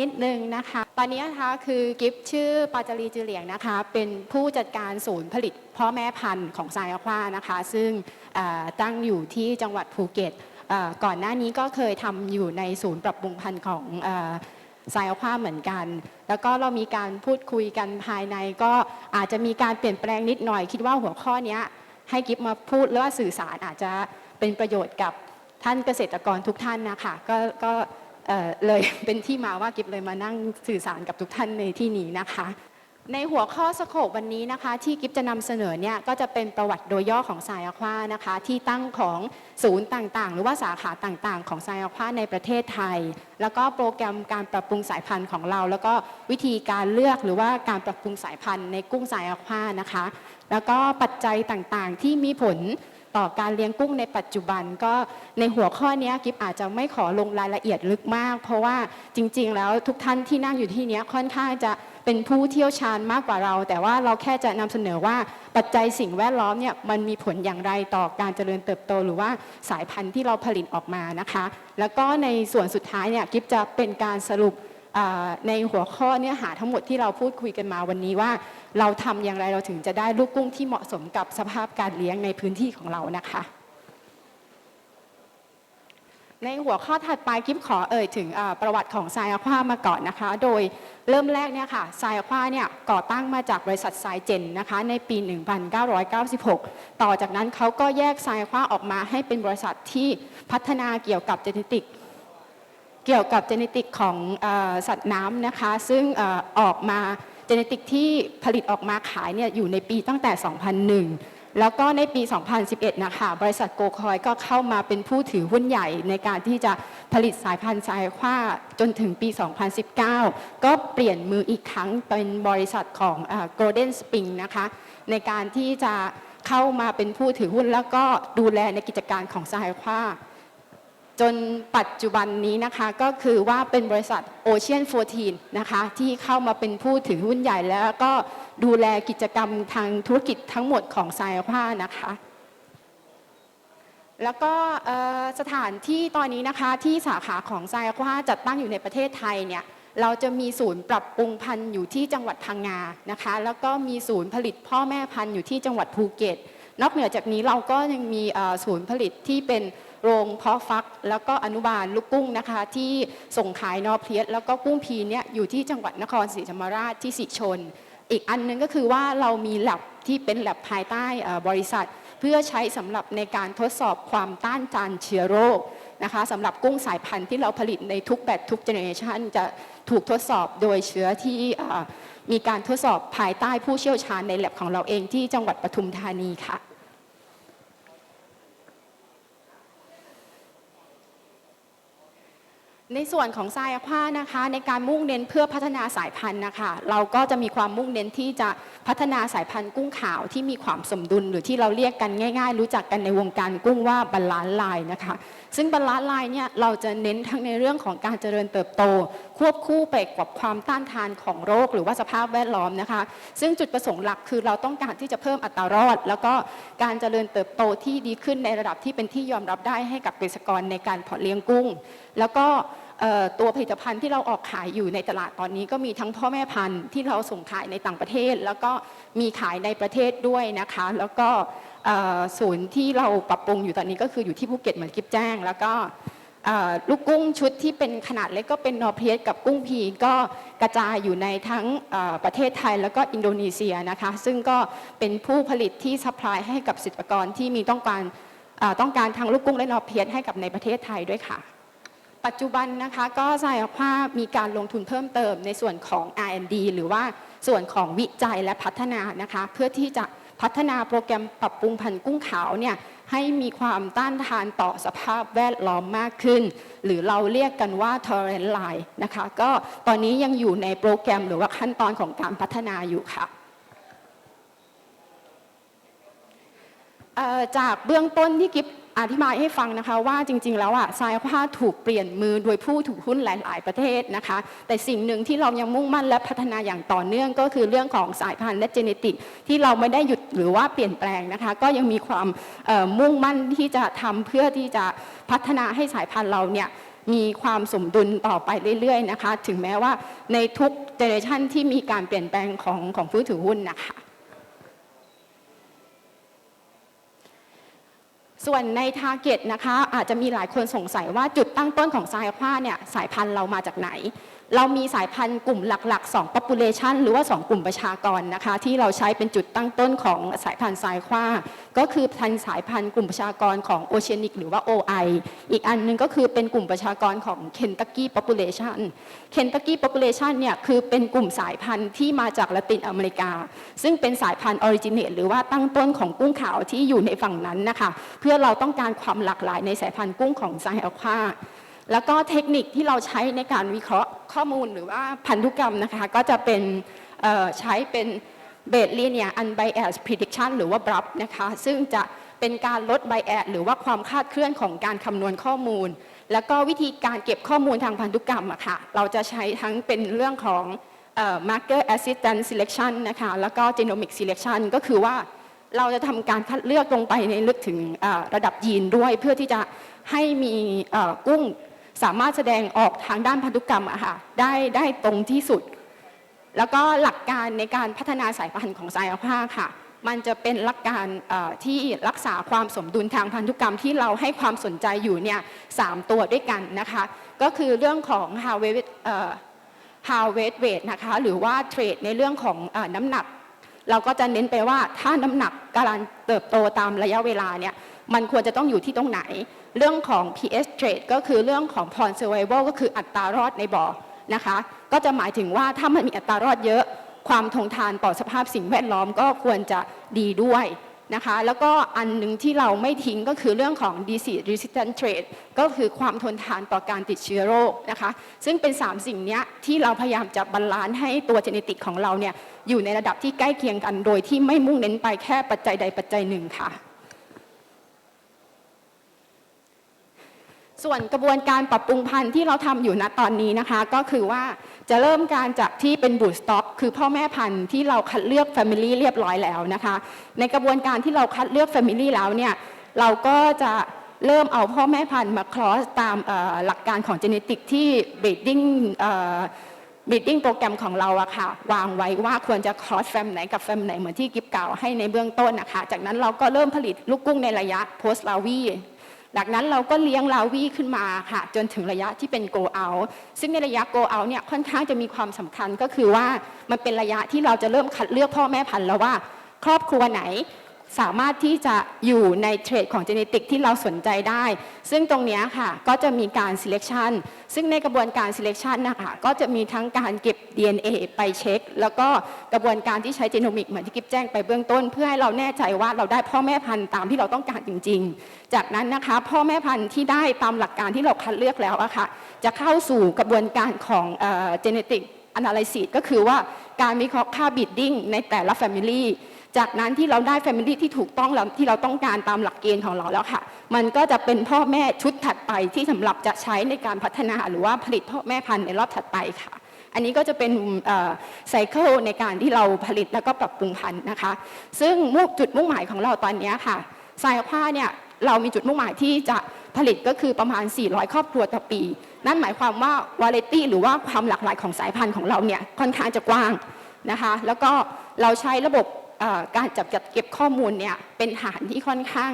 นิดนึงนะคะ ตอนนี้นะคะคือกิฟชื่อปาจารีจือเหลียงนะคะ เป็นผู้จัดการศูนย์ผลิตพ่อแม่พันธุ์ของไซอควานะคะ ซึ่งตั้งอยู่ที่จังหวัดภูเก็ตก่อนหน้านี้ก็เคยทำอยู่ในศูนย์ปรับปรุงพันธุ์ของไซอควาเหมือนกัน แล้วก็เรามีการพูดคุยกันภายในก็อาจจะมีการเปลี่ยนแปลงนิดหน่อย คิดว่าหัวข้อนี้ให้กิฟมาพูดหรือว่าสื่อสารอาจจะเป็นประโยชน์กับท่านเกษตรกรทุกท่านนะคะก็ก็ เเลยเป็นที่มาว่ากิบเลยมานั่งสื่อสารกับทุกท่านในที่นี้นะคะ ในหัวข้อสโคปวันนี้นะคะ ที่กิฟจะนำเสนอเนี่ยก็จะเป็นประวัติโดยย่อของไซอาควานะคะ ที่ตั้งของศูนย์ต่างๆ หรือว่าสาขาต่างๆ ของไซอาควาในประเทศไทย แล้วก็โปรแกรมการปรับปรุงสายพันธุ์ของเรา แล้วก็วิธีการเลือกหรือว่าการปรับปรุงสายพันธุ์ในกุ้งไซอาควานะคะ แล้วก็ปัจจัยต่างๆที่มีผล ต่อการเลี้ยงกุ้งในปัจจุบันก็ในหัวข้อนี้กิฟอาจจะไม่ขอลงรายละเอียดลึกมาก เพราะว่าจริง ๆ แล้วทุกท่านที่นั่งอยู่ที่นี้ค่อนข้างจะเป็นผู้เที่ยวชาญมากกว่าเรา แต่ว่าเราแค่จะนำเสนอว่าปัจจัยสิ่งแวดล้อมเนี่ยมันมีผลอย่างไรต่อการเจริญเติบโต หรือว่าสายพันธุ์ที่เราผลิตออกมานะคะ แล้วก็ในส่วนสุดท้ายเนี่ยกิฟจะเป็นการสรุป ในหัวข้อเนื้อหาทั้งหมดที่เราพูดคุยกันมาวันนี้ว่า เราทำอย่างไรเราถึงจะได้ลูกกุ้งที่เหมาะสมกับสภาพการเลี้ยงในพื้นที่ของเรานะคะในหัวข้อถัดไปกิฟขอเอ่ยถึงประวัติของไซอาความาก่อนนะคะ โดยเริ่มแรกเนี่ยค่ะไซอาควาเนี่ยก่อตั้งมาจากบริษัทไซเจนนะคะในปี 1996 ต่อจากนั้นเขาก็แยกไซอาควาออกมาให้เป็นบริษัทที่พัฒนาเกี่ยวกับเจเนติก เกี่ยวกับเจเนติกของอสัตว์น้ำนะคะ ซึ่งอออกมาเจเนติกที่ผลิตออกมาขายเนี่ยอยู่ในปีตั้งแต่ 2001 แล้วก็ในปี 2011 นะคะ บริษัทโกคอยก็เข้ามาเป็นผู้ถือหุ้นใหญ่ในการที่จะผลิตสายพันธุ์สายคว้าจนถึงปี 2019 ก็เปลี่ยนมืออีกครั้งเป็นบริษัทของเอ่อ Golden Spring นะคะ ในการที่จะเข้ามาเป็นผู้ถือหุ้นแล้วก็ดูแลในกิจการของสายคว้า จนปัจจุบันนี้นะคะก็คือว่าเป็นบริษัท Ocean 14นะคะที่เข้ามาเป็นผู้ถือหุ้นใหญ่แล้วก็ดูแลกิจกรรมทางธุรกิจทั้งหมดของไซอาผ้านะคะแล้วก็สถานที่ตอนนี้นะคะที่สาขาของไซอาควาจัดตั้งอยู่ในประเทศไทยเนี่ยเราจะมีศูนย์ปรับปรุงพันธุ์อยู่ที่จังหวัดพังงานะคะ แล้วก็มีศูนย์ผลิตพ่อแม่พันธุ์อยู่ที่จังหวัดภูเก็ต นอกเหนือจากนี้เราก็ยังมีศูนย์ผลิตที่เป็น โรงเพาะฟักแล้วก็อนุบาลลูกกุ้งนะคะ ที่ส่งขายนอเพลียสแล้วก็กุ้งพีเนี่ยอยู่ที่จังหวัดนครศรีธรรมราชที่สิชน อีกอันหนึงก็คือว่าเรามีแลบที่เป็นแลบภายใต้บริษัท เพื่อใช้สำหรับในการทดสอบความต้านทานเชื้อโรคนะคะสำหรับกุ้งสายพันธุ์ที่เราผลิตในทุกแบบทุกเจเนอเรชันจะถูกทดสอบโดยเชื้อที่มีการทดสอบภายใต้ผู้เชี่ยวชาญในแลบของเราเองที่จังหวัดปทุมธานีค่ะ ในส่วนของทรายผ้านะคะ ในการมุ่งเน้นเพื่อพัฒนาสายพันธุ์นะคะเราก็จะมีความมุ่งเน้นที่จะพัฒนาสายพันธุ์กุ้งขาวที่มีความสมดุลหรือที่เราเรียกกันง่าย ๆ รู้จักกันในวงการกุ้งว่าบาลานซ์ไลน์นะคะ ซึ่งบาลานซ์ไลน์เนี่ยเราจะเน้นทั้งในเรื่องของการเจริญเติบโต ควบคู่ไปกับความต้านทานของโรค หรือว่าสภาพแวดล้อมนะคะ ซึ่งจุดประสงค์หลักคือเราต้องการที่จะเพิ่มอัตรารอด แล้วก็การเจริญเติบโตที่ดีขึ้นในระดับที่เป็นที่ยอมรับได้ให้กับเกษตรกรในการเพาะเลี้ยงกุ้ง แล้วก็ ตัวผลิตภัณฑ์ที่เราออกขายอยู่ในตลาดตอนนี้ ก็มีทั้งพ่อแม่พันธุ์ที่เราส่งขายในต่างประเทศ แล้วก็มีขายในประเทศด้วยนะคะ แล้วก็ศูนย์ที่เราปรับปรุงอยู่ตอนนี้ก็คืออยู่ที่ภูเก็ตเหมือนกิฟแจ้ง แล้วก็ลูกกุ้งชุดที่เป็นขนาดเล็กก็เป็นนอร์เพสกับกุ้งพีก็กระจายอยู่ในทั้งประเทศไทยแล้วก็อินโดนีเซียนะคะ ซึ่งก็เป็นผู้ผลิตที่ซัพพลายให้กับเกษตรกรที่มีต้องการต้องการทั้งลูกกุ้งและนอร์เพสให้กับในประเทศไทยด้วยค่ะ ปัจจุบันนะคะก็สายภาพมีการลงทุนเพิ่มเติมในส่วนของ R&D หรือว่าส่วนของวิจัยและพัฒนานะคะ เพื่อที่จะพัฒนาโปรแกรมปรับปรุงพันธุ์กุ้งขาวเนี่ยให้มีความต้านทานต่อสภาพแวดล้อมมากขึ้น หรือเราเรียกกันว่า tolerant line นะคะ ก็ตอนนี้ยังอยู่ในโปรแกรมหรือว่าขั้นตอนของการพัฒนาอยู่ค่ะจากเบื้องต้นที่กิฟ อธิบายให้ฟังนะคะว่าจริง ๆ แล้วอะทรายผ้าถูกเปลี่ยนมือโดยผู้ถือหุ้นหลาย ๆ ประเทศนะคะ แต่สิ่งหนึ่งที่เรายังมุ่งมั่นและพัฒนาอย่างต่อเนื่องก็คือเรื่องของสายพันธุ์และเจเนติกที่เราไม่ได้หยุดหรือว่าเปลี่ยนแปลงนะคะ ก็ยังมีความมุ่งมั่นที่จะทำเพื่อที่จะพัฒนาให้สายพันธุ์เราเนี่ยมีความสมดุลต่อไปเรื่อย ๆ นะคะ ถึงแม้ว่าในทุกเจเนอเรชันที่มีการเปลี่ยนแปลงของของผู้ถือหุ้นนะคะ ส่วนในทาร์เก็ตนะคะอาจจะมีหลายคนสงสัยว่าจุดตั้งต้นของสายผ้าเนี่ยสายพันธุ์เรามาจากไหน เรามีสายพันธุ์กลุ่มหลักๆ 2 population หรือว่า 2 กลุ่มประชากรนะคะ ที่เราใช้เป็นจุดตั้งต้นของสายพันธุ์สายผ้าก็คือพันธุ์สายพันธุ์กลุ่มประชากรของโอเชียนิกหรือว่า OI อีกอันหนึงก็คือเป็นกลุ่มประชากรของ Kentucky population Kentucky population เนี่ยคือเป็นกลุ่มสายพันธุ์ที่มาจากละตินอเมริกา ซึ่งเป็นสายพันธุ์ออริจิเนตหรือว่าตั้งต้นของกุ้งขาวที่อยู่ในฝั่งนั้นนะคะ เพื่อเราต้องการความหลากหลายในสายพันธุ์กุ้งของไซแอลควา แล้วก็เทคนิคที่เราใช้ในการวิเคราะห์ข้อมูลหรือว่าพันธุกรรมนะคะ ก็จะเป็นใช้เป็นเบสลีเนียอันไบแอสพ e ดิ c ชันหรือว่าบรับนะคะ ซึ่งจะเป็นการลดไบแอสหรือว่าความคาดเคลื่อนของการคำนวณข้อมูล แล้วก็วิธีการเก็บข้อมูลทางพันธุกรรมอะค่ะ เราจะใช้ทั้งเป็นเรื่องของเอ่อ marker assistant selection นะคะ แล้วก็ genomic selection ก็คือว่าเราจะทำการคัดเลือกลงไปในลึกถึงระดับยีนด้วย เพื่อที่จะให้มีกุ้ง สามารถแสดงออกทางด้านพันธุกรรมอะค่ะได้ได้ตรงที่สุด แล้วก็หลักการในการพัฒนาสายพันธุ์ของสายผ้าค่ะ มันจะเป็นหลักการที่รักษาความสมดุลทางพันธุกรรมที่เราให้ความสนใจอยู่เนี่ยสามตัวด้วยกันนะคะ ก็คือเรื่องของ harvest เอ่อ harvest weight นะคะหรือว่าเทรดในเรื่องของอน้ำหนัก เราก็จะเน้นไปว่าถ้าน้ำหนักการเติบโตตามระยะเวลาเนี่ย มันควรจะต้องอยู่ที่ตรงไหน เรื่องของ PS trade ก็คือเรื่องของ pond survival ก็คืออัตรารอดในบ่อนะคะ ก็จะหมายถึงว่าถ้ามันมีอัตรารอดเยอะ ความทนทานต่อสภาพสิ่งแวดล้อมก็ควรจะดีด้วยนะคะ แล้วก็อันหนึ่งที่เราไม่ทิ้งก็คือเรื่องของ disease resistant trait ก็คือความทนทานต่อการติดเชื้อโรคนะคะ ซึ่งเป็น 3 สิ่งนี้ที่เราพยายามจะบาลานซ์ให้ตัวเจเนติกของเราเนี่ยอยู่ในระดับที่ใกล้เคียงกัน โดยที่ไม่มุ่งเน้นไปแค่ปัจจัยใดปัจจัยหนึ่งค่ะ ส่วนกระบวนการปรับปรุงพันธุ์ที่เราทำอยู่ณตอนนี้นะคะ ก็คือว่าจะเริ่มการจากที่เป็นบูตสต็อกคือพ่อแม่พันธุ์ที่เราคัดเลือก Family เรียบร้อยแล้วนะคะ ในกระบวนการที่เราคัดเลือก Family แล้วเนี่ยเราก็จะเริ่มเอาพ่อแม่พันธุ์มาคลอสตามหลักการของ Genetic ที่ breeding เอ่อ breeding โปรแกรมของเราอะค่ะ วางไว้ว่าควรจะ cross fam ไหนกับ fam ไหนเหมือนที่กิฟกล่าวให้ในเบื้องต้นนะคะ จากนั้นเราก็เริ่มผลิตลูกกุ้งในระยะ post larvae จากนั้นเราก็เลี้ยงลาวีขึ้นมาค่ะจนถึงระยะที่เป็น go out ซึ่งในระยะ go out เนี่ยค่อนข้างจะมีความสำคัญก็คือว่ามันเป็นระยะที่เราจะเริ่มคัดเลือกพ่อแม่พันธุ์แล้วว่า ครอบครัวไหน สามารถที่จะอยู่ในเทรดของ genetic ที่เราสนใจได้ ซึ่งตรงนี้ค่ะก็จะมีการ selection ซึ่งในกระบวนการ selection นะคะก็จะมีทั้งการเก็บ DNA ไปเช็ค แล้วก็กระบวนการที่ใช้ genomic เหมือนที่กิฟแจ้งไปเบื้องต้น เพื่อให้เราแน่ใจว่าเราได้พ่อแม่พันธุ์ตามที่เราต้องการจริง ๆ จากนั้นนะคะพ่อแม่พันธุ์ที่ได้ตามหลักการที่เราคัดเลือกแล้วอะค่ะจะเข้าสู่กระบวนการของเอ่อ genetic analysis ก็คือว่าการวิเคราะห์ค่า bidding ในแต่ละ family จากนั้นที่เราได้ Family ที่ถูกต้องแล้วที่เราต้องการตามหลักเกณฑ์ของเราแล้วค่ะ มันก็จะเป็นพ่อแม่ชุดถัดไปที่สำหรับจะใช้ในการพัฒนาหรือว่าผลิตพ่อแม่พันธุ์ในรอบถัดไปค่ะ อันนี้ก็จะเป็นไซเคิลในการที่เราผลิตแล้วก็ปรับปรุงพันธุ์นะคะ ซึ่งมุ่งจุดมุ่งหมายของเราตอนนี้ค่ะสายผ้าเนี่ยเรามีจุดมุ่งหมายที่จะผลิตก็คือประมาณ 400 ครอบครัวต่อปี นั่นหมายความว่าวาไรตี้หรือว่าความหลากหลายของสายพันธุ์ของเราเนี่ยค่อนข้างจะกว้างนะคะ แล้วก็เราใช้ระบบ การจับจัดเก็บข้อมูลเนี่ยเป็นฐานที่ค่อนข้าง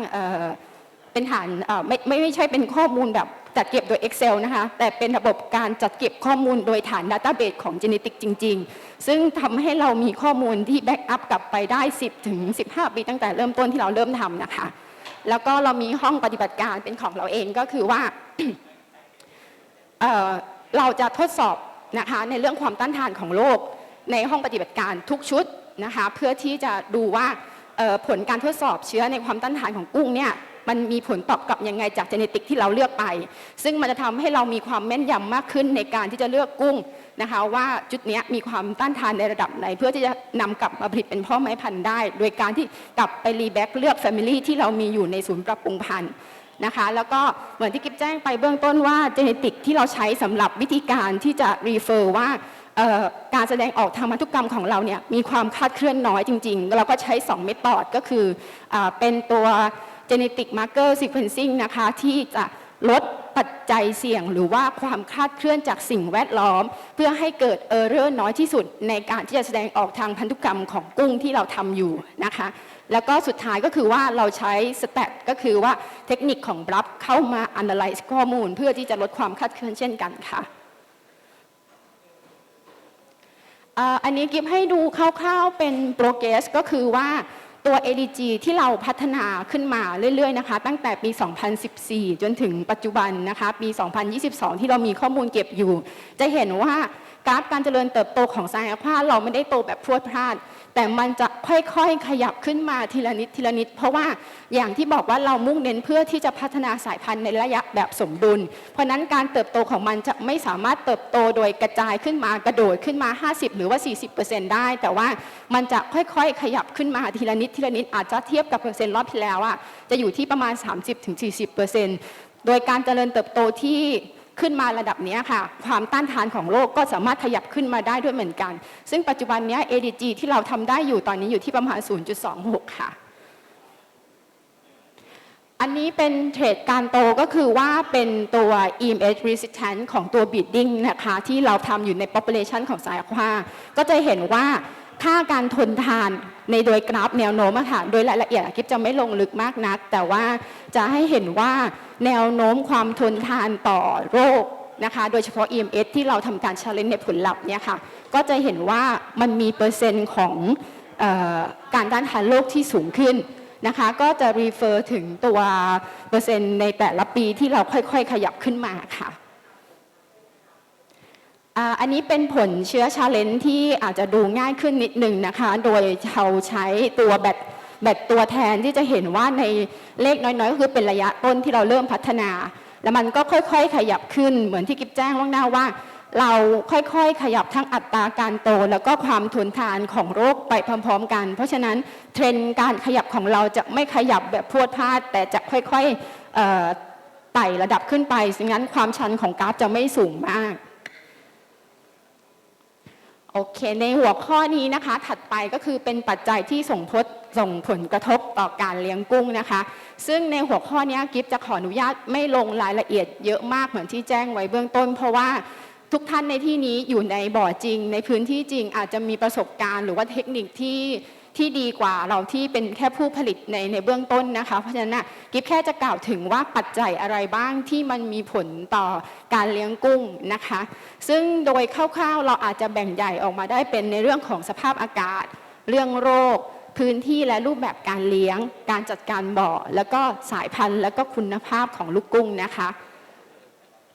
เป็นฐานไม่ไม่ไม่ใช่เป็นข้อมูลแบบจัดเก็บโดย Excel นะคะแต่เป็นระบบการจัดเก็บข้อมูลโดยฐาน Database ของ Genetic จริง ๆ ซึ่งทำให้เรามีข้อมูลที่แบ็กอัพกลับไปได้ 10 ถึง 15 ปีตั้งแต่เริ่มต้นที่เราเริ่มทำนะคะแล้วก็เรามีห้องปฏิบัติการเป็นของเราเองก็คือว่าเเราจะทดสอบนะคะในเรื่องความต้านทานของโรคในห้องปฏิบัติการทุกชุด นะคะเพื่อที่จะดูว่าผลการทดสอบเชื้อในความต้านทานของกุ้งเนี่ยมันมีผลตอบกลับยังไงจากเจเนติกที่เราเลือกไป ซึ่งมันจะทำให้เรามีความแม่นยำมากขึ้นในการที่จะเลือกกุ้งนะคะว่าจุดนี้มีความต้านทานในระดับไหน เพื่อที่จะนำกลับมาผลิตเป็นพ่อไม้พันธุ์ได้ โดยการที่กลับไปรีแบ็กเลือกแฟมิลี่ที่เรามีอยู่ในศูนย์ปรับปรุงพันธุ์นะคะแล้วก็เหมือนที่กิฟแจ้งไปเบื้องต้นว่าเจเนติกที่เราใช้สำหรับวิธีการที่จะรีเฟอร์ว่า การแสดงออกทางพันธุกรรมของเราเนี่ยมีความคลาดเคลื่อนน้อยจริง ๆ เราก็ใช้ 2 เมธอดก็คืออเป็นตัว genetic marker sequencing นะคะที่จะลดปัจจัยเสี่ยงหรือว่าความคลาดเคลื่อนจากสิ่งแวดล้อม เพื่อให้เกิดเออร์เรอร์น้อยที่สุด ในการที่จะแสดงออกทางพันธุกรรมของกุ้งที่เราทำอยู่นะคะแล้วก็สุดท้ายก็คือว่าเราใช้สแตทก็คือว่าเทคนิคของบลับเข้ามา analyze ข้อมูล เพื่อที่จะลดความคลาดเคลื่อนเช่นกันค่ะ อันนี้กิฟให้ดูคร่าวๆเป็นโปรเกรสก็คือว่าตัว ADG ที่เราพัฒนาขึ้นมาเรื่อยๆนะคะ ตั้งแต่ปี 2014 จนถึงปัจจุบันนะคะ ปี 2022 ที่เรามีข้อมูลเก็บอยู่ จะเห็นว่ากราฟการเจริญเติบโตของไซอาพาเราไม่ได้โตแบบพรวดพลาด แต่มันจะค่อยๆขยับขึ้นมาทีละนิดทีละนิด เพราะว่าอย่างที่บอกว่าเรามุ่งเน้นเพื่อที่จะพัฒนาสายพันธุ์ในระยะแบบสมดุล เพราะนั้นการเติบโตของมันจะไม่สามารถเติบโตโดยกระจายขึ้นมากระโดดขึ้นมา 50 หรือว่า 40%ได้ แต่ว่ามันจะค่อยๆ ขยับขึ้นมาทีละนิดทีละนิดอาจจะเทียบกับเปอร์เซ็นต์รอบที่แล้วอะจะอยู่ที่ประมาณ 30-40%โดยการเจริญเติบโตที่ ขึ้นมาระดับนี้ค่ะ ความต้านทานของโรคก็สามารถขยับขึ้นมาได้ด้วยเหมือนกัน ซึ่งปัจจุบันนี้ ADG ที่เราทำได้อยู่ตอนนี้อยู่ที่ประมาณ 0.26 ค่ะ อันนี้เป็นเทรดการโตก็คือว่าเป็นตัว EMH resistant ของตัว bidding นะคะ ที่เราทำอยู่ใน population ของสายควาก็จะเห็นว่า ค่าการทนทานในโดยกราฟแนวโน้มอะค่ะโดยรายละเอียดกิฟจะไม่ลงลึกมากนัก แต่ว่าจะให้เห็นว่าแนวโน้มความทนทานต่อโรคนะคะโดยเฉพาะ EMS ที่เราทำการ challenge ในผลลัพธ์เนี่ยค่ะก็จะเห็นว่ามันมีเปอร์เซ็นต์ของออการต้านทานโรคที่สูงขึ้นนะคะก็จะ refer ถึงตัวเปอร์เซ็นต์ในแต่ละปีที่เราค่อยๆ ขยับขึ้นมาค่ะ อันนี้เป็นผลเชื้อชาเลนจ์ที่อาจจะดูง่ายขึ้นนิดหนึ่งนะคะ โดยเราใช้ตัวแบตแบตตัวแทนที่จะเห็นว่าในเลขน้อยๆก็คือเป็นระยะต้นที่เราเริ่มพัฒนา แล้วมันก็ค่อยๆ ขยับขึ้นเหมือนที่กิฟแจ้งล่วงหน้าว่า เราค่อยๆ ขยับทั้งอัตราการโต แล้วก็ความทนทานของโรคไปพร้อมๆ กัน เพราะฉะนั้นเทรนด์การขยับของเราจะไม่ขยับแบบพรวดพลาด แต่จะค่อยๆไต่ระดับขึ้นไปดังนั้นความชันของกราฟจะไม่สูงมาก โอเค ในหัวข้อนี้นะคะ ถัดไปก็คือเป็นปัจจัยที่ส่งผลส่งผลกระทบต่อการเลี้ยงกุ้งนะคะ ซึ่งในหัวข้อนี้กิฟจะขออนุญาตไม่ลงรายละเอียดเยอะมากเหมือนที่แจ้งไว้เบื้องต้น เพราะว่าทุกท่านในที่นี้อยู่ในบ่อจริง ในพื้นที่จริงอาจจะมีประสบการณ์ หรือว่าเทคนิคที่ ที่ดีกว่าเราที่เป็นแค่ผู้ผลิตในในเบื้องต้นนะคะ เพราะฉะนั้นนะกิฟแค่จะกล่าวถึงว่าปัจจัยอะไรบ้างที่มันมีผลต่อการเลี้ยงกุ้งนะคะ ซึ่งโดยคร่าวๆเราอาจจะแบ่งใหญ่ออกมาได้เป็นในเรื่องของสภาพอากาศ เรื่องโรค พื้นที่และรูปแบบการเลี้ยง การจัดการบ่อ แล้วก็สายพันธุ์ แล้วก็คุณภาพของลูกกุ้งนะคะ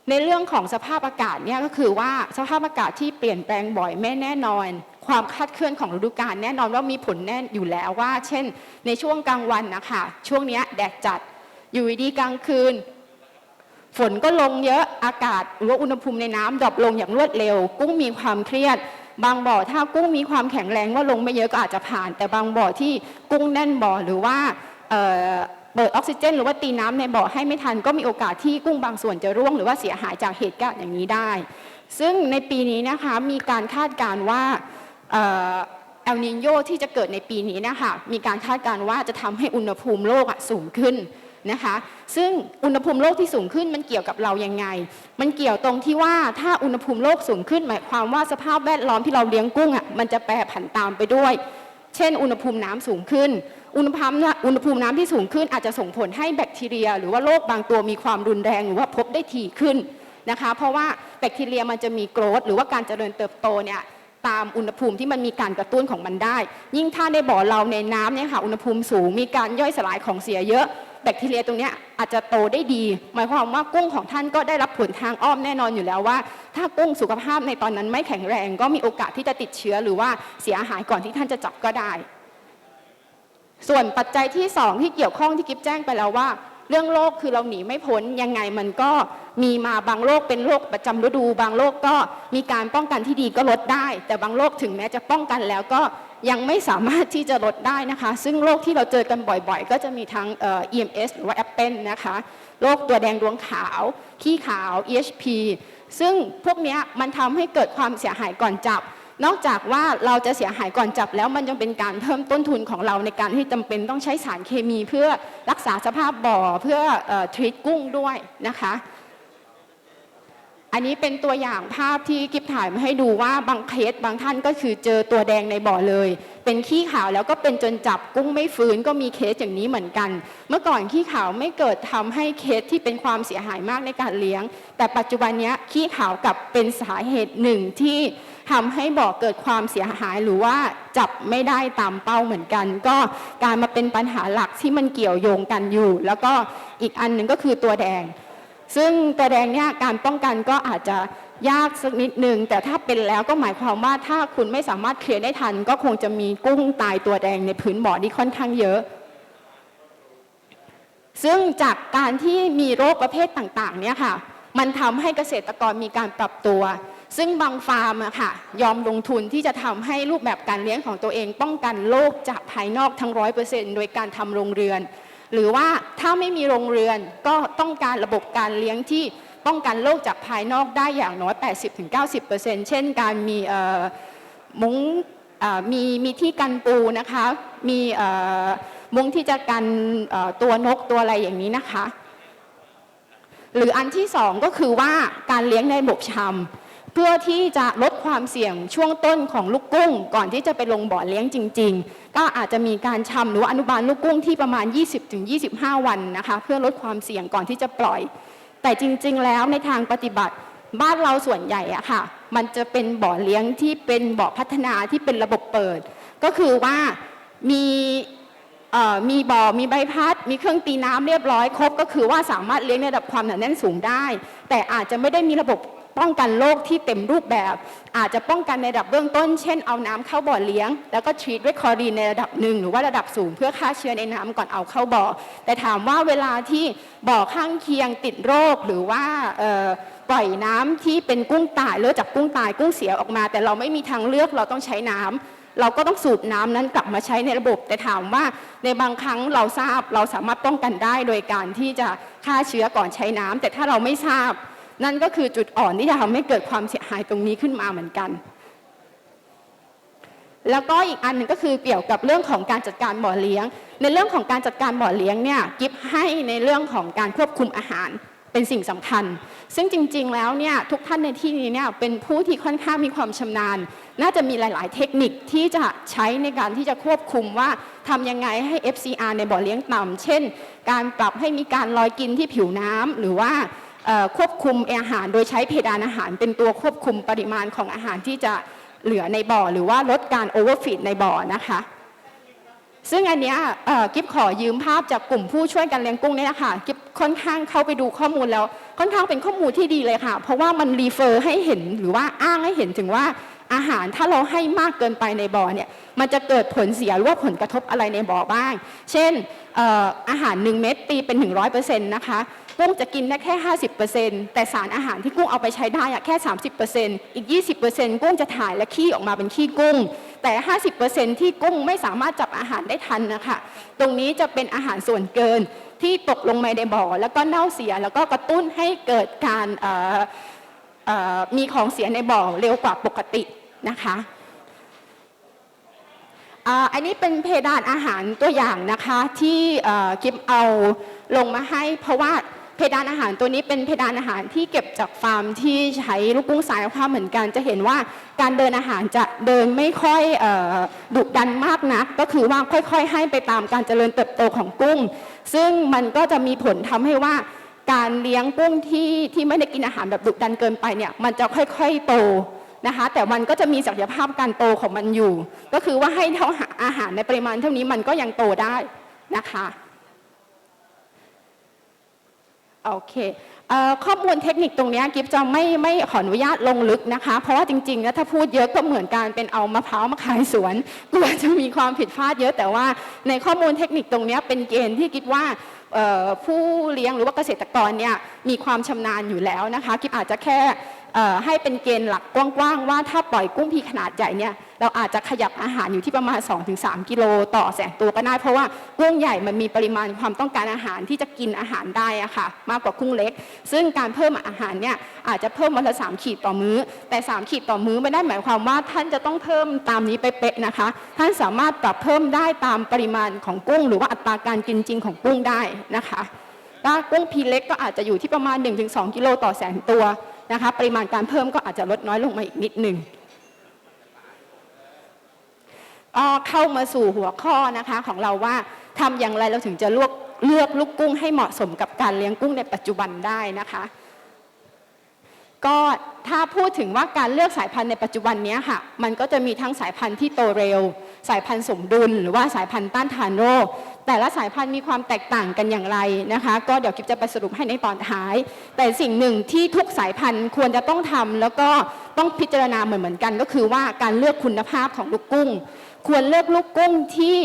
ในเรื่องของสภาพอากาศเนี่ยก็คือว่าสภาพอากาศที่เปลี่ยนแปลงบ่อยไม่แน่นอน ความคลาดเคลื่อนของฤดูกาลแน่นอนว่ามีผลแน่อยู่แล้วว่า เช่น ในช่วงกลางวันนะคะช่วงนี้แดดจัดอยู่ดีกลางคืน ฝนก็ลงเยอะอากาศหรือว่าอุณหภูมิในน้ำดรอปลงอย่างรวดเร็ว กุ้งมีความเครียด บางบ่อถ้ากุ้งมีความแข็งแรงว่าลงไม่เยอะก็อาจจะผ่าน แต่บางบ่อที่กุ้งแน่นบ่อหรือว่าเเปิดออกซิเจน หรือว่าตีน้ำในบ่อให้ไม่ทันก็มีโอกาสที่กุ้งบางส่วนจะร่วงหรือว่าเสียหายจากเหตุการณ์อย่างนี้ได้ ซึ่งในปีนี้นะคะมีการคาดการณ์ว่า เอลนินโยที่จะเกิดในปีนี้นะคะมีการคาดการณ์ว่าจะทำให้อุณหภูมิโลกสูงขึ้นนะคะซึ่งอุณหภูมิโลกที่สูงขึ้นมันเกี่ยวกับเรายังไง มันเกี่ยวตรงที่ว่าถ้าอุณหภูมิโลกสูงขึ้น หมายความว่าสภาพแวดล้อมที่เราเลี้ยงกุ้งอะมันจะแปรผันตามไปด้วย เช่น อุณหภูมิน้ำสูงขึ้น อุณหภูมิน้ำอุณหภูมิน้ำที่สูงขึ้น อาจจะส่งผลให้แบคทีเรีย หรือว่าโรคบางตัวมีความรุนแรงหรือว่าพบได้ถี่ขึ้นนะคะเพราะว่าแบคทีเรียมันจะมีโกรธหรือว่าการเจริญเติบโตเนี่ย ตามอุณหภูมิที่มันมีการกระตุ้นของมันได้ ยิ่งถ้าในบ่อเราในน้ำเนี่ยค่ะอุณหภูมิสูงมีการย่อยสลายของเสียเยอะ แบคทีเรียตรงนี้อาจจะโตได้ดี หมายความว่ากุ้งของท่านก็ได้รับผลทางอ้อมแน่นอนอยู่แล้วว่า ถ้ากุ้งสุขภาพในตอนนั้นไม่แข็งแรง ก็มีโอกาสที่จะติดเชื้อหรือว่าเสียหายก่อนที่ท่านจะจับก็ได้ ส่วนปัจจัยที่สองที่เกี่ยวข้องที่กิฟแจ้งไปแล้วว่า เรื่องโรคคือเราหนีไม่พ้นยังไงมันก็ มีมาบางโรคเป็นโรคประจำฤดู บางโรคก็มีการป้องกันที่ดีก็ลดได้ แต่บางโรคถึงแม้จะป้องกันแล้วก็ยังไม่สามารถที่จะลดได้นะคะ ซึ่งโรคที่เราเจอกันบ่อยๆ ก็จะมีทั้งเอ่อ EMS หรือว่า Apple นะคะโรคตัวแดงดวงขาว ขี้ขาว EHP ซึ่งพวกนี้มันทำให้เกิดความเสียหายก่อนจับ นอกจากว่าเราจะเสียหายก่อนจับแล้วมันยังเป็นการเพิ่มต้นทุนของเราในการที่จำเป็นต้องใช้สารเคมีเพื่อรักษาสภาพบ่อเพื่อทรีตกุ้งด้วยนะคะ อันนี้เป็นตัวอย่างภาพที่กิฟถ่ายมาให้ดูว่าบางเคสบางท่านก็คือเจอตัวแดงในบ่อเลย เป็นขี้ขาวแล้วก็เป็นจนจับกุ้งไม่ฟื้นก็มีเคสอย่างนี้เหมือนกัน เมื่อก่อนขี้ขาวไม่เกิดทำให้เคสที่เป็นความเสียหายมากในการเลี้ยง แต่ปัจจุบันนี้ขี้ขาวกับเป็นสาเหตุหนึ่งที่ทำให้บ่อเกิดความเสียหายหรือว่าจับไม่ได้ตามเป้าเหมือนกัน ก็การมาเป็นปัญหาหลักที่มันเกี่ยวโยงกันอยู่ แล้วก็อีกอันหนึ่งก็คือตัวแดง ซึ่งตัวแดงเนี่ยการป้องกันก็อาจจะยากสักนิดนึงแต่ถ้าเป็นแล้วก็หมายความว่าถ้าคุณไม่สามารถเคลียร์ได้ทัน ก็คงจะมีกุ้งตายตัวแดงในพื้นบ่อที่ค่อนข้างเยอะ ซึ่งจากการที่มีโรคประเภทต่างๆเนี่ยค่ะมันทำให้เกษตรกรมีการปรับตัว ซึ่งบางฟาร์มอะค่ะยอมลงทุนที่จะทำให้รูปแบบการเลี้ยงของตัวเอง ป้องกันโรคจากภายนอกทั้งร้อยเปอร์เซ็นต์โดยการทำโรงเรือน หรือว่าถ้าไม่มีโรงเรือนก็ต้องการระบบการเลี้ยงที่ป้องกันโรคจากภายนอกได้อย่างน้อย 80-90%เช่นการมีมุ้งมีมีที่กันปูนะคะ มีมุ้งที่จะกันตัวนกตัวอะไรอย่างนี้นะคะ หรืออันที่สองก็คือว่าการเลี้ยงในระบบชำ เพื่อที่จะลดความเสี่ยงช่วงต้นของลูกกุ้ง ก่อนที่จะไปลงบ่อเลี้ยงจริง ๆ ก็อาจจะมีการชำหรือว่าอนุบาลลูกกุ้งที่ประมาณ 20-25 วันนะคะเพื่อลดความเสี่ยงก่อนที่จะปล่อย แต่จริง ๆ แล้วในทางปฏิบัติบ้านเราส่วนใหญ่อะค่ะ มันจะเป็นบ่อเลี้ยงที่เป็นบ่อพัฒนาที่เป็นระบบเปิด ก็คือว่ามีมีบ่อ มีใบพัด มีเครื่องตีน้ำเรียบร้อยครบ ก็คือว่าสามารถเลี้ยงในระดับความหนาแน่นสูงได้ แต่อาจจะไม่ได้มีระบบ ป้องกันโรคที่เต็มรูปแบบ อาจจะป้องกันในระดับเบื้องต้น เช่นเอาน้ำเข้าบ่อเลี้ยง แล้วก็ชีดด้วยคลอรีนในระดับหนึ่งหรือว่าระดับสูงเพื่อฆ่าเชื้อในน้ำก่อนเอาเข้าบ่อ แต่ถามว่าเวลาที่บ่อข้างเคียงติดโรคหรือว่าปล่อยน้ำที่เป็นกุ้งตายเลือดจากกุ้งตายกุ้งเสียออกมา แต่เราไม่มีทางเลือกเราต้องใช้น้ำเราก็ต้องสูบน้ำนั้นกลับมาใช้ในระบบ แต่ถามว่าในบางครั้งเราทราบเราสามารถป้องกันได้โดยการที่จะฆ่าเชื้อก่อนใช้น้ำแต่ถ้าเราไม่ทราบ นั่นก็คือจุดอ่อนที่จะทำให้เกิดความเสียหายตรงนี้ขึ้นมาเหมือนกัน แล้วก็อีกอันหนึ่งก็คือเกี่ยวกับเรื่องของการจัดการบ่อเลี้ยง ในเรื่องของการจัดการบ่อเลี้ยงเนี่ยกิฟให้ในเรื่องของการควบคุมอาหารเป็นสิ่งสำคัญ ซึ่งจริง ๆ แล้วเนี่ยทุกท่านในที่นี้เนี่ยเป็นผู้ที่ค่อนข้างมีความชำนาญ น่าจะมีหลาย ๆ เทคนิคที่จะใช้ในการที่จะควบคุมว่าทำยังไงให้ FCR ในบ่อเลี้ยงต่ำเช่น การปรับให้มีการลอยกินที่ผิวน้ำหรือว่า ควบคุมอาหารโดยใช้เพดานอาหาร เป็นตัวควบคุมปริมาณของอาหารที่จะเหลือในบ่อ หรือว่าลดการโอเวอร์ฟีดในบ่อนะคะซึ่งอันนี้กิฟขอยืมภาพจากกลุ่มผู้ช่วยกันเลี้ยงกุ้งเนี่ยนะคะกิฟค่อนข้างเข้าไปดูข้อมูลแล้ว ค่อนข้างเป็นข้อมูลที่ดีเลยค่ะ เพราะว่ามันรีเฟอร์ให้เห็นหรือว่าอ้างให้เห็นถึงว่าอาหารถ้าเราให้มากเกินไปในบ่อเนี่ยมันจะเกิดผลเสียหรือว่าผลกระทบอะไรในบ่อบ้าง เช่นอ่ออาหาร 1 เม็ดตีเป็น 100%นะคะ กุ้งจะกินได้แค่ 50%แต่สารอาหารที่กุ้งเอาไปใช้ได้อะแค่ 30%อีก 20%กุ้งจะถ่ายและขี้ออกมาเป็นขี้กุ้ง แต่ 50%ที่กุ้งไม่สามารถจับอาหารได้ทันนะคะตรงนี้จะเป็นอาหารส่วนเกินที่ตกลงมาในบ่อ แล้วก็เน่าเสียแล้วก็กระตุ้นให้เกิดการมีของเสียในบ่อเร็วกว่าปกตินะคะอันนี้เป็นเพดานอาหารตัวอย่างนะคะที่กิฟเอาลงมาให้เพราะว่า เพดานอาหารตัวนี้เป็นเพดานอาหารที่เก็บจากฟาร์มที่ใช้ลูกกุ้งสายข้าวเหมือนกัน จะเห็นว่าการเดินอาหารจะเดินไม่ค่อยออดุดันมากนัก ก็คือว่าค่อยๆ ให้ไปตามการเจริญเติบโตของกุ้ง ซึ่งมันก็จะมีผลทำให้ว่าการเลี้ยงกุ้งที่ที่ไม่ได้กินอาหารแบบดุดันเกินไปเนี่ยมันจะค่อยๆโตนะคะแต่มันก็จะมีศักยภาพการโตของมันอยู่ ก็คือว่าให้เท่าอาหารในปริมาณเท่านี้มันก็ยังโตได้นะคะ โอเคข้อมูลเทคนิคตรงนี้กิฟจะไม่ไม่ขออนุญาตลงลึกนะคะ เพราะว่าจริงๆแล้วถ้าพูดเยอะก็เหมือนการเป็นเอามะพร้าวมาขายสวนกลัวจะมีความผิดพลาดเยอะแต่ว่าในข้อมูลเทคนิคตรงนี้เป็นเกณฑ์ที่คิดว่าผู้เลี้ยงหรือว่าเกษตรกรเนี่ยมีความชำนาญอยู่แล้วนะคะกิฟอาจจะแค่ ให้เป็นเกณฑ์หลักกว้างๆ ว่าถ้าปล่อยกุ้งพีขนาดใหญ่เนี่ยเราอาจจะขยับอาหารอยู่ที่ประมาณ 2-3 กิโลต่อแสนตัวก็ได้ เพราะว่ากุ้งใหญ่มันมีปริมาณความต้องการอาหารที่จะกินอาหารได้อะค่ะมากกว่ากุ้งเล็ก ซึ่งการเพิ่มอาหารเนี่ยอาจจะเพิ่มวันละ 3 ขีดต่อมื้อ แต่ 3 ขีดต่อมื้อไม่ได้หมายความว่าท่านจะต้องเพิ่มตามนี้ไปเป๊ะนะคะ ท่านสามารถปรับเพิ่มได้ตามปริมาณของกุ้ง หรือว่าอัตราการกินจริงของกุ้งได้นะคะถ้ากุ้งพีเล็กก็อาจจะอยู่ที่ประมาณ 1-2 กิโลต่อแสนตัว นะคะปริมาณการเพิ่มก็อาจจะลดน้อยลงมาอีกนิดหนึ่งก็เข้ามาสู่หัวข้อนะคะของเราว่าทำอย่างไรเราถึงจะเลือกเลือกลูกกุ้งให้เหมาะสมกับการเลี้ยงกุ้งในปัจจุบันได้นะคะก็ถ้าพูดถึงว่าการเลือกสายพันธุ์ในปัจจุบันนี้ค่ะมันก็จะมีทั้งสายพันธุ์ที่โตเร็ว สายพันธุ์สมดุล หรือว่าสายพันธุ์ต้านทานโรค แต่ละสายพันธุ์มีความแตกต่างกันอย่างไรนะคะ ก็เดี๋ยวกิฟจะไปสรุปให้ในตอนท้าย แต่สิ่งหนึ่งที่ทุกสายพันธุ์ควรจะต้องทำแล้วก็ต้องพิจารณาเหมือนเหมือนกัน ก็คือว่าการเลือกคุณภาพของลูกกุ้ง ควรเลือกลูกกุ้งที่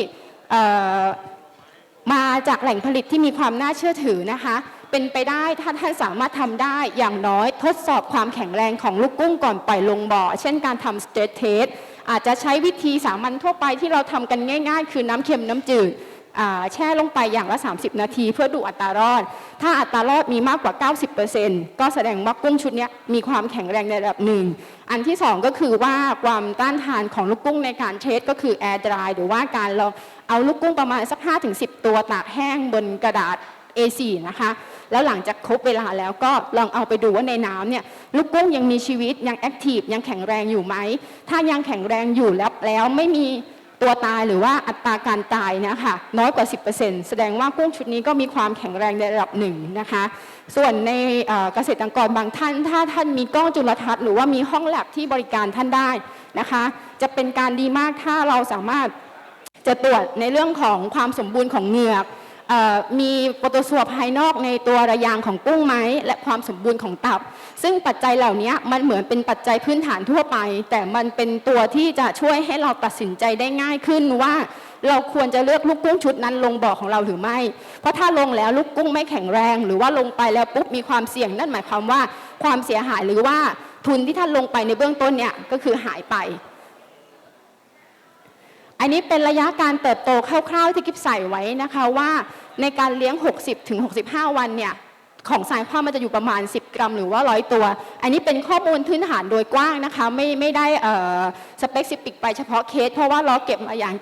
มาจากแหล่งผลิตที่มีความน่าเชื่อถือนะคะ เป็นไปได้ถ้าท่านสามารถทำได้อย่างน้อยทดสอบความแข็งแรงของลูกกุ้งก่อนปล่อยลงบ่อ เช่นการทำสเตทเทสอาจจะใช้วิธีสามัญทั่วไปที่เราทำกันง่าย ๆ คือน้ำเค็มน้ำจืด แช่ลงไปอย่างละ 30 นาที เพื่อดูอัตรารอด ถ้าอัตรารอดมีมากกว่า 90%ก็แสดงว่ากุ้งชุดนี้มีความแข็งแรงในระดับหนึ่ง อันที่สองก็คือว่าความต้านทานของลูกกุ้งในการเทสก็คือแอร์ดรายหรือว่าการเราเอาลูกกุ้งประมาณสัก 5-10 ตัวตากแห้งบนกระดาษ A4 นะคะ แล้วหลังจากครบเวลาแล้วก็ลองเอาไปดูว่าในน้ำเนี่ยลูกกุ้งยังมีชีวิตยังแอคทีฟยังแข็งแรงอยู่ไหม ถ้ายังแข็งแรงอยู่แล้วแล้วไม่มี ตัวตายหรือว่าอัตราการตายนะคะน้อยกว่า 10%แสดงว่ากุ้งชุดนี้ก็มีความแข็งแรงในระดับหนึ่งนะคะ ส่วนในเกษตรกรบางท่าน ถ้าท่านมีกล้องจุลทรรศน์หรือว่ามีห้องแลบที่บริการท่านได้นะคะ จะเป็นการดีมากถ้าเราสามารถจะตรวจในเรื่องของความสมบูรณ์ของเหงือก มีโปรโตซัวภายนอกในตัวระยางของกุ้งไหมและความสมบูรณ์ของตับ ซึ่งปัจจัยเหล่านี้มันเหมือนเป็นปัจจัยพื้นฐานทั่วไป แต่มันเป็นตัวที่จะช่วยให้เราตัดสินใจได้ง่ายขึ้นว่าเราควรจะเลือกลูกกุ้งชุดนั้นลงบ่อของเราหรือไม่ เพราะถ้าลงแล้วลูกกุ้งไม่แข็งแรง หรือว่าลงไปแล้วปุ๊บมีความเสี่ยงนั่นหมายความว่าความเสียหายหรือว่าทุนที่ท่านลงไปในเบื้องต้นเนี่ยก็คือหายไป อันนี้เป็นระยะการเติบโตคร่าวๆที่กิฟใส่ไว้นะคะว่าในการเลี้ยง 60ถึง65 วันเนี่ยของสายข้าวมันจะอยู่ประมาณ 10 กรัม หรือว่า 100 ตัว อันนี้เป็นข้อมูลพื้นฐานโดยกว้างนะคะ ไม่ไม่ได้สเปกซิฟิกไปเฉพาะเคส เพราะว่าเราเก็บมาอย่าง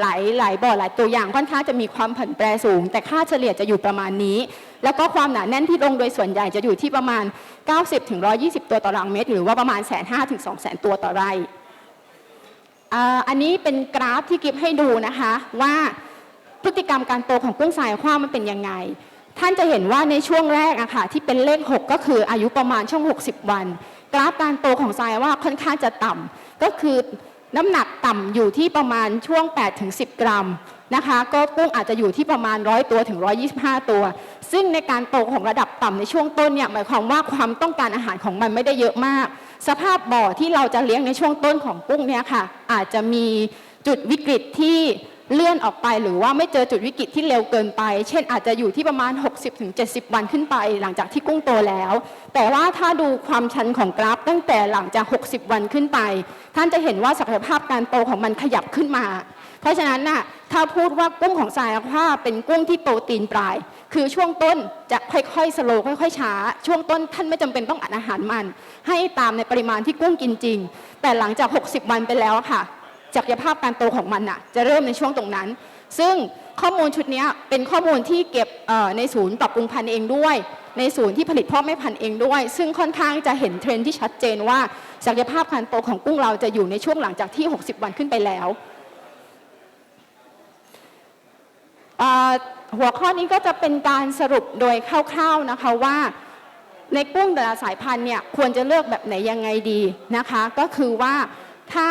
หลายหลายบ่อหลายตัวอย่างค่อนข้างจะมีความผันแปรสูง แต่ค่าเฉลี่ยจะอยู่ประมาณนี้ แล้วก็ความหนาแน่นที่ลงโดยส่วนใหญ่จะอยู่ที่ประมาณ 90ถึง120 ตัวต่อรังเมตร หรือว่าประมาณ1 5 0 0 0ถึง200,000ตัวต่อไร่ อันนี้เป็นกราฟที่กิฟให้ดูนะคะว่าพฤติกรรมการโตของกุ้งสายข้ามันเป็นยังไง ท่านจะเห็นว่าในช่วงแรกอะค่ะที่เป็นเลข 6 ก็คืออายุประมาณช่วง 60 วัน กราฟการโตของทรายว่าค่อนข้างจะต่ำก็คือน้ำหนักต่ำอยู่ที่ประมาณช่วง 8-10 กรัมนะคะก็กุ้งอาจจะอยู่ที่ประมาณ 100 ตัวถึง 125 ตัว ซึ่งในการโตของระดับต่ำในช่วงต้นเนี่ยหมายความว่าความต้องการอาหารของมันไม่ได้เยอะมาก สภาพบ่อที่เราจะเลี้ยงในช่วงต้นของกุ้งเนี่ยค่ะ อาจจะมีจุดวิกฤตที่เลื่อนออกไปหรือว่าไม่เจอจุดวิกฤตที่เร็วเกินไป เช่นอาจจะอยู่ที่ประมาณ 60-70 วันขึ้นไป หลังจากที่กุ้งโตแล้ว แต่ว่าถ้าดูความชันของกราฟ ตั้งแต่หลังจาก 60 วันขึ้นไป ท่านจะเห็นว่าศักยภาพการโตของมันขยับขึ้นมา เพราะฉะนั้นน่ะถ้าพูดว่ากุ้งของสายว่าเป็นกุ้งที่โตตีนปลาย คือช่วงต้นจะค่อยๆสโลว์ค่อยๆช้า ช่วงต้นท่านไม่จำเป็นต้องอัดอาหารมัน ให้ตามในปริมาณที่กุ้งกินจริง แต่หลังจาก 60 วันไปแล้วค่ะศักยภาพการโตของมันน่ะจะเริ่มในช่วงตรงนั้น ซึ่งข้อมูลชุดนี้เป็นข้อมูลที่เก็บในศูนย์ปรับปรุงพันธุ์เองด้วย ในศูนย์ที่ผลิตพ่อแม่พันธุ์เองด้วย ซึ่งค่อนข้างจะเห็นเทรนด์ที่ชัดเจนว่าศักยภาพการโตของกุ้งเราจะอยู่ในช่วงหลังจากที่ 60 วันขึ้นไปแล้ว เอ่อ หัวข้อนี้ก็จะเป็นการสรุปโดยคร่าวๆนะคะว่าในกุ้งแต่ละสายพันธุ์เนี่ยควรจะเลือกแบบไหนยังไงดีนะคะ ก็คือว่าถ้า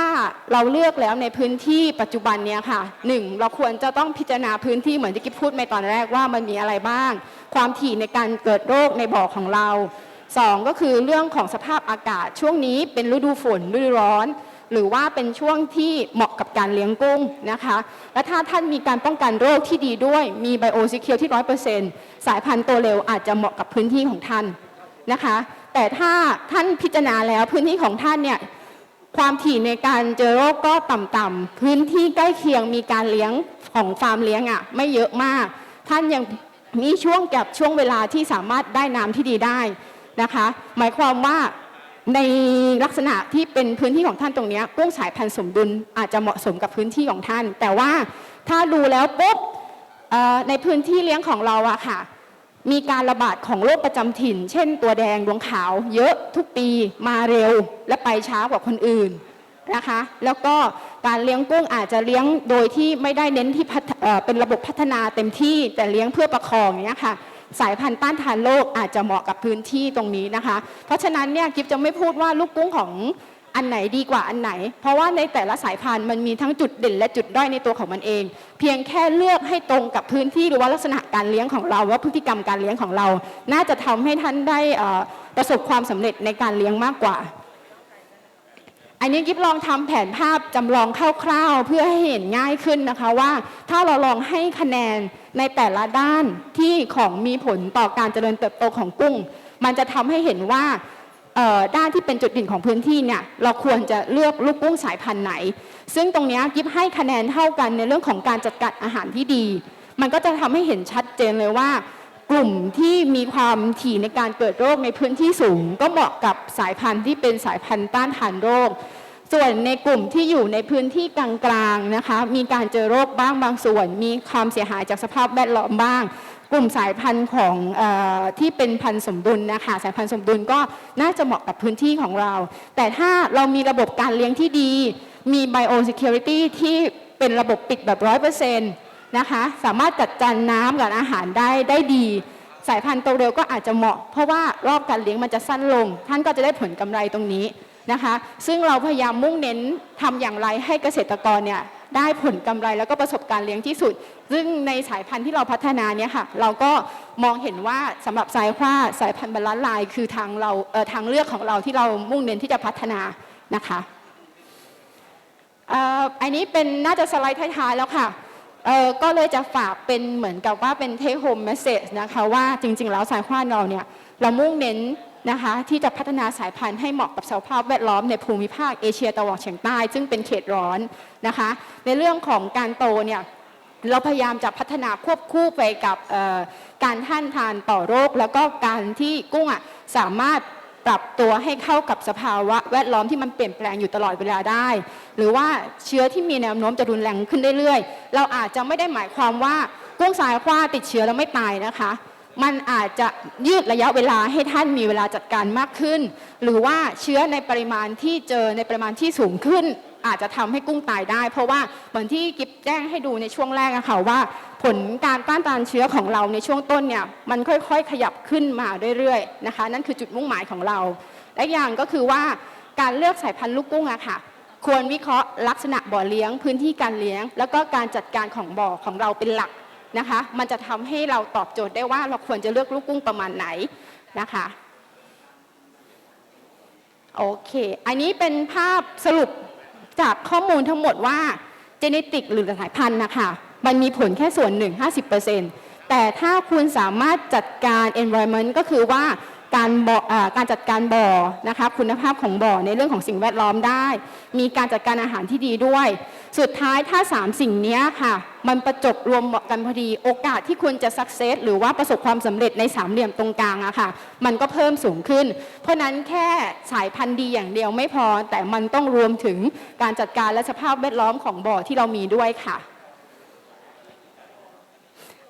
เราเลือกแล้วในพื้นที่ปัจจุบันเนี่ยค่ะหนึ่งเราควรจะต้องพิจารณาพื้นที่เหมือนที่กิ๊บพูดในตอนแรกว่ามันมีอะไรบ้าง ความถี่ในการเกิดโรคในบ่อของเราสองก็คือเรื่องของสภาพอากาศช่วงนี้เป็นฤดูฝนฤดูร้อน หรือว่าเป็นช่วงที่เหมาะกับการเลี้ยงกุ้งนะคะ และถ้าท่านมีการป้องกันโรคที่ดีด้วย มีไบโอซิเคียวที่ร้อยเปอร์เซ็นต์สายพันธุ์ตัวเร็วอาจจะเหมาะกับพื้นที่ของท่านนะคะ แต่ถ้าท่านพิจารณาแล้วพื้นที่ของท่านเนี่ยความถี่ในการเจอโรคก็ต่ำๆพื้นที่ใกล้เคียงมีการเลี้ยงของฟาร์มเลี้ยงอะไม่เยอะมาก ท่านยังมีช่วงแกับช่วงเวลาที่สามารถได้น้ำที่ดีได้นะคะ หมายความว่า ในลักษณะที่เป็นพื้นที่ของท่านตรงนี้กุ้งสายพันธุ์สมดุลอาจจะเหมาะสมกับพื้นที่ของท่าน แต่ว่าถ้าดูแล้วปุ๊บในพื้นที่เลี้ยงของเราอะค่ะ มีการระบาดของโรคประจำถิ่น เช่น ตัวแดงดวงขาว เยอะทุกปีมาเร็ว และไปช้ากว่าคนอื่นนะคะ แล้วก็การเลี้ยงกุ้งอาจจะเลี้ยงโดยที่ไม่ได้เน้นที่เป็นระบบพัฒนาเต็มที่แต่เลี้ยงเพื่อประคองเงี้ยค่ะ สายพันธุ์ต้านทานโรคอาจจะเหมาะกับพื้นที่ตรงนี้นะคะ เพราะฉะนั้นเนี่ยกิฟจะไม่พูดว่าลูกกุ้งของอันไหนดีกว่าอันไหน เพราะว่าในแต่ละสายพันธุ์มันมีทั้งจุดเด่นและจุดด้อยในตัวของมันเอง เพียงแค่เลือกให้ตรงกับพื้นที่หรือว่าลักษณะการเลี้ยงของเรา ว่าพฤติกรรมการเลี้ยงของเรา น่าจะทำให้ท่านได้ประสบความสำเร็จในการเลี้ยงมากกว่า อันนี้กิฟลองทำแผนภาพจำลองคร่าวๆ เพื่อให้เห็นง่ายขึ้นนะคะว่า ถ้าเราลองให้คะแนนในแต่ละด้านที่ของมีผลต่อการเจริญเติบโตของกุ้ง มันจะทำให้เห็นว่าด้านที่เป็นจุดเด่นของพื้นที่เนี่ยเราควรจะเลือกลูกกุ้งสายพันธุ์ไหน ซึ่งตรงนี้กิฟให้คะแนนเท่ากันในเรื่องของการจัดการอาหารที่ดี มันก็จะทำให้เห็นชัดเจนเลยว่า กลุ่มที่มีความถี่ในการเกิดโรคในพื้นที่สูง ก็เหมาะกับสายพันธุ์ที่เป็นสายพันธุ์ต้านทานโรค ส่วนในกลุ่มที่อยู่ในพื้นที่กลางๆนะคะ มีการเจอโรคบ้างบางส่วน มีความเสียหายจากสภาพแวดล้อมบ้าง กลุ่มสายพันธุ์ของออที่เป็นพันธุ์สมดุลนะคะ สายพันธุ์สมดุลก็น่าจะเหมาะกับพื้นที่ของเรา แต่ถ้าเรามีระบบการเลี้ยงที่ดี มี biosecurity ที่เป็นระบบปิดแบบร้อยเปอร์เซ็นต์ นะคะ สามารถจัดจานน้ำกับอาหารได้ได้ดี สายพันธุ์โตเร็วก็อาจจะเหมาะ เพราะว่ารอบการเลี้ยงมันจะสั้นลง ท่านก็จะได้ผลกำไรตรงนี้นะคะ ซึ่งเราพยายามมุ่งเน้นทำอย่างไรให้เกษตรกรเนี่ยได้ผลกำไรแล้วก็ประสบการณ์เลี้ยงที่สุด ซึ่งในสายพันธุ์ที่เราพัฒนาเนี่ยค่ะ เราก็มองเห็นว่าสำหรับสายคว้าสายพันธุ์บรรลัลาย คือทางเราเทางเลือกของเราที่เรามุ่งเน้นที่จะพัฒนานะคะอันนี้เป็นน่าจะสไลด์ท้ายๆแล้วค่ะ เออก็เลยจะฝากเป็นเหมือนกับว่าเป็นเทคโฮมเมสเซจนะคะว่าจริง ๆ แล้วสายควานเราเนี่ยเรามุ่งเน้นนะคะที่จะพัฒนาสายพันธุ์ให้เหมาะกับสภาพแวดล้อมในภูมิภาคเอเชียตะวันออกเฉียงใต้ ซึ่งเป็นเขตร้อนนะคะ ในเรื่องของการโตเนี่ยเราพยายามจะพัฒนาควบคู่ไปกับการท่านทานต่อโรค แล้วก็การที่กุ้งอะสามารถ ปรับตัวให้เข้ากับสภาวะแวดล้อมที่มันเปลี่ยนแปลงอยู่ตลอดเวลาได้ หรือว่าเชื้อที่มีแนวโน้มจะรุนแรงขึ้นเรื่อยๆ เราอาจจะไม่ได้หมายความว่ากุ้งสายคว้าติดเชื้อแล้วไม่ตายนะคะ มันอาจจะยืดระยะเวลาให้ท่านมีเวลาจัดการมากขึ้น หรือว่าเชื้อในปริมาณที่เจอในปริมาณที่สูงขึ้นอาจจะทำให้กุ้งตายได้ เพราะว่าเหมือนที่กิฟแจ้งให้ดูในช่วงแรกอะค่ะว่า ผลการต้านทานเชื้อของเราในช่วงต้นเนี่ยมันค่อยๆ ขยับขึ้นมาเรื่อยๆนะคะ นั่นคือจุดมุ่งหมายของเรา และอย่างก็คือว่าการเลือกสายพันธุ์ลูกกุ้งอะค่ะ ควรวิเคราะห์ลักษณะบ่อเลี้ยง พื้นที่การเลี้ยง แล้วก็การจัดการของบ่อของเราเป็นหลักนะคะ มันจะทำให้เราตอบโจทย์ได้ว่าเราควรจะเลือกลูกกุ้งประมาณไหนนะคะโอเค อันนี้เป็นภาพสรุปจากข้อมูลทั้งหมดว่าเจเนติกหรือสายพันธุ์นะคะ มันมีผลแค่ส่วนหนึ่ง50%แต่ถ้าคุณสามารถจัดการ environment ก็คือว่าการบ่อการจัดการบ่อนะคะคุณภาพของบ่อในเรื่องของสิ่งแวดล้อมได้ มีการจัดการอาหารที่ดีด้วย สุดท้ายถ้า 3 สิ่งนี้ค่ะ มันประจบรวมกันพอดีโอกาสที่คุณจะ success หรือว่าประสบความสำเร็จในสามเหลี่ยมตรงกลางอะค่ะ มันก็เพิ่มสูงขึ้น เพราะนั้นแค่สายพันธุ์ดีอย่างเดียวไม่พอ แต่มันต้องรวมถึงการจัดการและสภาพแวดล้อมของบ่อที่เรามีด้วยค่ะ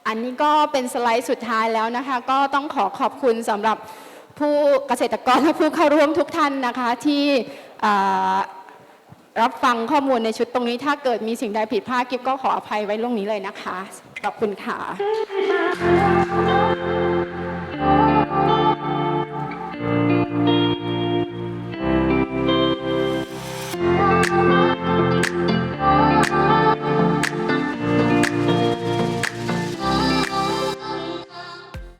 อันนี้ก็เป็นสไลด์สุดท้ายแล้วนะคะ ก็ต้องขอขอบคุณสำหรับผู้เกษตรกรและผู้เข้าร่วมทุกท่านนะคะ ที่รับฟังข้อมูลในชุดตรงนี้ ถ้าเกิดมีสิ่งใดผิดพลาดกิฟก็ขออภัยไว้ล่วงนี้เลยนะคะ ขอบคุณค่ะ